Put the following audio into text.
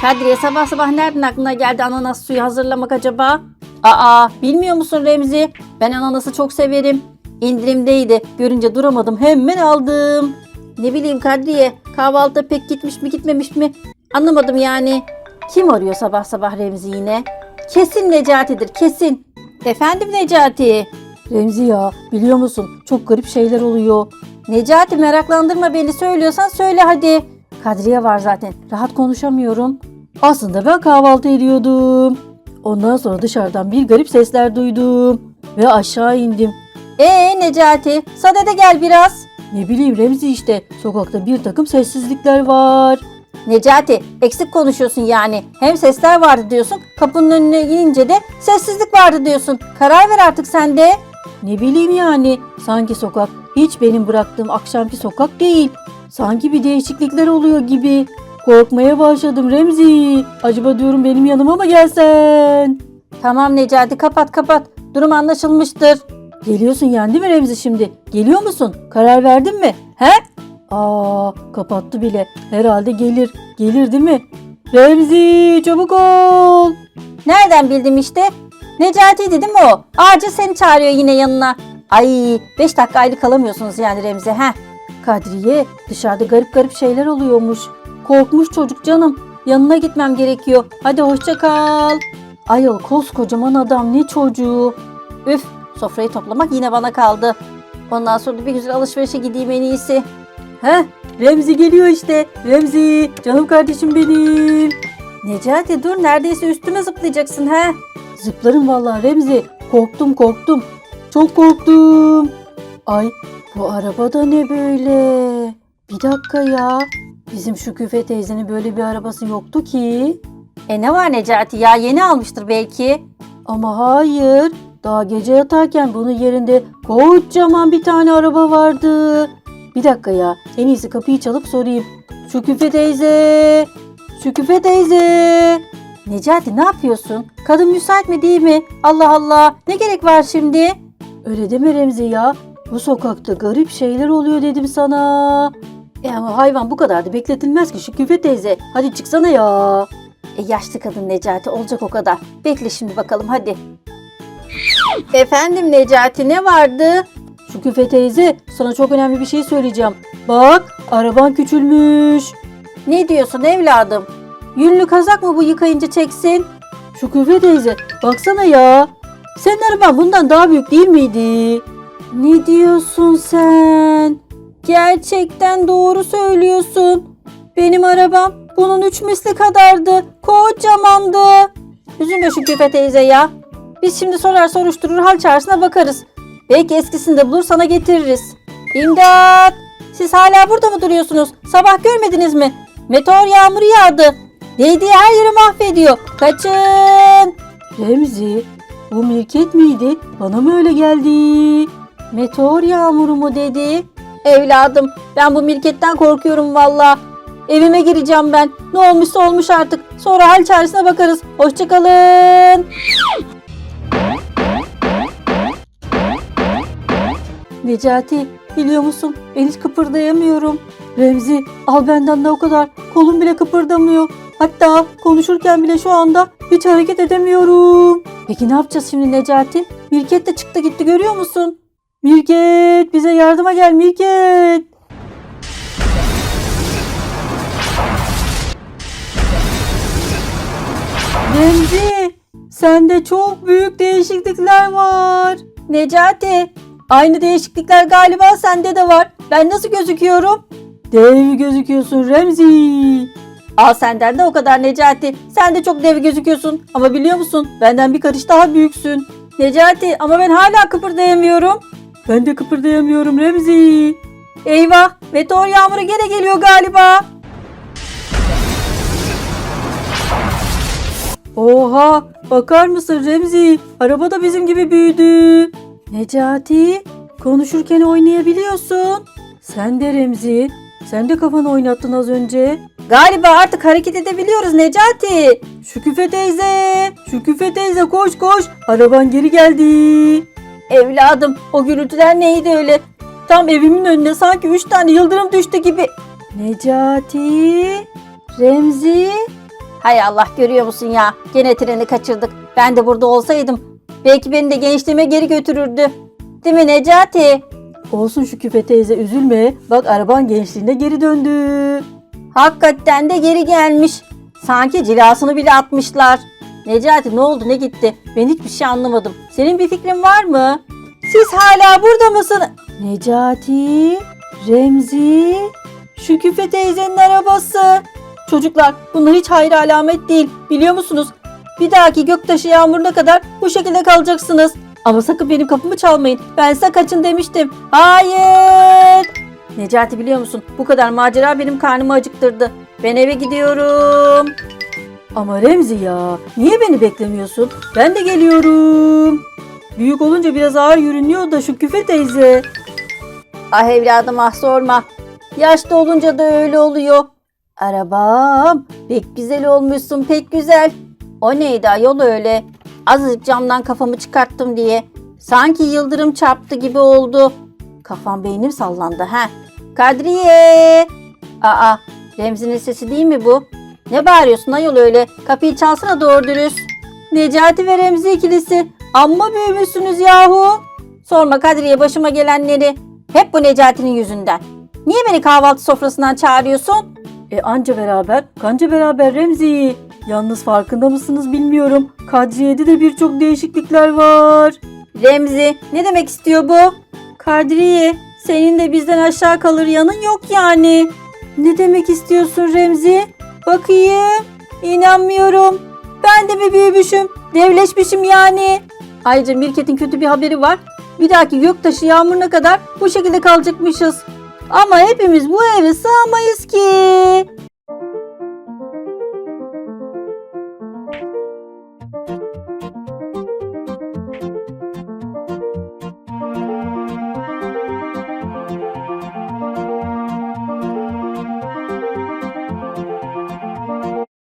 Kadriye sabah sabah nereden aklına geldi ananas suyu hazırlamak acaba? Aa bilmiyor musun Remzi? Ben ananası çok severim. İndirimdeydi. Görünce duramadım. Hemen aldım. Ne bileyim Kadriye kahvaltıda pek gitmiş mi gitmemiş mi? Anlamadım yani. Kim arıyor sabah sabah Remzi yine? Kesin Necati'dir kesin. Efendim Necati? Remzi ya biliyor musun çok garip şeyler oluyor. Necati meraklandırma beni söylüyorsan söyle hadi. Kadriye var zaten rahat konuşamıyorum. Aslında ben kahvaltı ediyordum. Ondan sonra dışarıdan bir garip sesler duydum. Ve aşağı indim. Ee Necati sadede gel biraz. Ne bileyim Remzi işte sokakta bir takım sessizlikler var. Necati eksik konuşuyorsun yani. Hem sesler vardı diyorsun kapının önüne inince de sessizlik vardı diyorsun. Karar ver artık sen de. Ne bileyim yani sanki sokak hiç benim bıraktığım akşamki sokak değil. Sanki bir değişiklikler oluyor gibi. Korkmaya başladım Remzi. Acaba diyorum benim yanıma mı gelsen? Tamam Necati kapat kapat. Durum anlaşılmıştır. Geliyorsun yani değil mi Remzi şimdi? Geliyor musun? Karar verdin mi? He? Aa kapattı bile. Herhalde gelir. Gelir değil mi? Remzi çabuk ol. Nereden bildim işte? Necati'ydi değil mi o? Acil seni çağırıyor yine yanına. Ay 5 dakika ayrı kalamıyorsunuz yani Remzi. He? Kadriye dışarıda garip garip şeyler oluyormuş. Korkmuş çocuk canım. Yanına gitmem gerekiyor. Hadi hoşça kal. Ayol koskocaman adam ne çocuğu. Üf sofrayı toplamak yine bana kaldı. Ondan sonra bir güzel alışverişe gideyim en iyisi. Heh Remzi geliyor işte. Remzi canım kardeşim benim. Necati dur neredeyse üstüme zıplayacaksın he. Zıplarım vallahi Remzi. Korktum korktum. Çok korktum. Ay bu araba da ne böyle? Bir dakika ya. Bizim şu küfe teyzenin böyle bir arabası yoktu ki. E ne var Necati ya yeni almıştır belki. Ama hayır. Daha gece yatarken bunun yerinde kocaman bir tane araba vardı. Bir dakika ya. En iyisi kapıyı çalıp sorayım. Şu küfe teyze. Şu küfe teyze. Necati ne yapıyorsun? Kadın müsait mi değil mi? Allah Allah. Ne gerek var şimdi? Öyle deme Remzi ya. Bu sokakta garip şeyler oluyor dedim sana. E ama hayvan bu kadar da bekletilmez ki şu küfe teyze. Hadi çıksana ya. E yaşlı kadın Necati olacak o kadar. Bekle şimdi bakalım hadi. Efendim Necati ne vardı? Şu küfe teyze sana çok önemli bir şey söyleyeceğim. Bak araban küçülmüş. Ne diyorsun evladım? Yünlü kazak mı bu yıkayınca çeksin? Şu küfe teyze baksana ya. Senin araban bundan daha büyük değil miydi? Ne diyorsun sen? Gerçekten doğru söylüyorsun. Benim arabam bunun üç misli kadardı. Kocamandı. Üzülme şu küfe teyze ya. Biz şimdi sorar soruşturur hal çaresine bakarız. Belki eskisini de bulur sana getiririz. İmdat! Siz hala burada mı duruyorsunuz? Sabah görmediniz mi? Meteor yağmuru yağdı. Değdiği her yeri mahvediyor. Kaçın! Remzi, bu mirket miydi? Bana mı öyle geldi? Meteor yağmuru mu dedi? Evladım, ben bu mirketten korkuyorum valla. Evime gireceğim ben. Ne olmuşsa olmuş artık. Sonra hal çaresine bakarız. Hoşçakalın. Necati biliyor musun ben hiç kıpırdayamıyorum. Remzi al benden de o kadar kolum bile kıpırdamıyor. Hatta konuşurken bile şu anda hiç hareket edemiyorum. Peki ne yapacağız şimdi Necati? Mirket de çıktı gitti görüyor musun? Mirket bize yardıma gel Mirket. Remzi sende çok büyük değişiklikler var. Necati Aynı değişiklikler galiba sende de var. Ben nasıl gözüküyorum? Dev gözüküyorsun Remzi. Al senden de o kadar Necati. Sen de çok dev gözüküyorsun. Ama biliyor musun? Benden bir karış daha büyüksün. Necati ama ben hala kıpırdayamıyorum. Ben de kıpırdayamıyorum Remzi. Eyvah meteor yağmuru gene geliyor galiba. Oha bakar mısın Remzi? Araba da bizim gibi büyüdü. Necati konuşurken oynayabiliyorsun. Sen de Remzi. Sen de kafanı oynattın az önce. Galiba artık hareket edebiliyoruz Necati. Şu küfe teyze. Şu küfe teyze koş koş. Araban geri geldi. Evladım o gürültüler neydi öyle? Tam evimin önüne sanki üç tane yıldırım düştü gibi. Necati. Remzi. Hay Allah görüyor musun ya? Gene treni kaçırdık. Ben de burada olsaydım belki beni de gençliğime geri götürürdü. Değil mi Necati? Olsun şu teyze üzülme. Bak araban gençliğine geri döndü. Hakikaten de geri gelmiş. Sanki cilasını bile atmışlar. Necati ne oldu ne gitti? Ben hiçbir şey anlamadım. Senin bir fikrin var mı? Siz hala burada mısın? Necati, Remzi, şu küfe teyzenin arabası. Çocuklar bunlar hiç hayır alamet değil. Biliyor musunuz? Bir dahaki göktaşı yağmuruna kadar bu şekilde kalacaksınız. Ama sakın benim kapımı çalmayın. Ben size kaçın demiştim. Hayır. Necati biliyor musun? Bu kadar macera benim karnımı acıktırdı. Ben eve gidiyorum. Ama Remzi ya, niye beni beklemiyorsun? Ben de geliyorum. Büyük olunca biraz ağır yürünüyor da şu küfe teyze. Ah evladım ah sorma. Yaşlı olunca da öyle oluyor. Arabam pek güzel olmuşsun pek güzel. O neydi ayol öyle? Azıcık camdan kafamı çıkarttım diye. Sanki yıldırım çarptı gibi oldu. Kafam beynim sallandı ha. Kadriye! Aa Remzi'nin sesi değil mi bu? Ne bağırıyorsun ayol öyle? Kapıyı çalsana doğru dürüst. Necati ve Remzi ikilisi. Amma büyümüşsünüz yahu. Sorma Kadriye başıma gelenleri. Hep bu Necati'nin yüzünden. Niye beni kahvaltı sofrasından çağırıyorsun? E anca beraber, kanca beraber Remzi. Yalnız farkında mısınız bilmiyorum. Kadriye'de de birçok değişiklikler var. Remzi, ne demek istiyor bu? Kadriye, senin de bizden aşağı kalır yanın yok yani. Ne demek istiyorsun Remzi? Bakayım. İnanmıyorum. Ben de mi büyümüşüm? Devleşmişim yani. Ayrıca Mirket'in kötü bir haberi var. Bir dahaki göktaşı yağmuruna kadar bu şekilde kalacakmışız. Ama hepimiz bu eve sığamayız ki.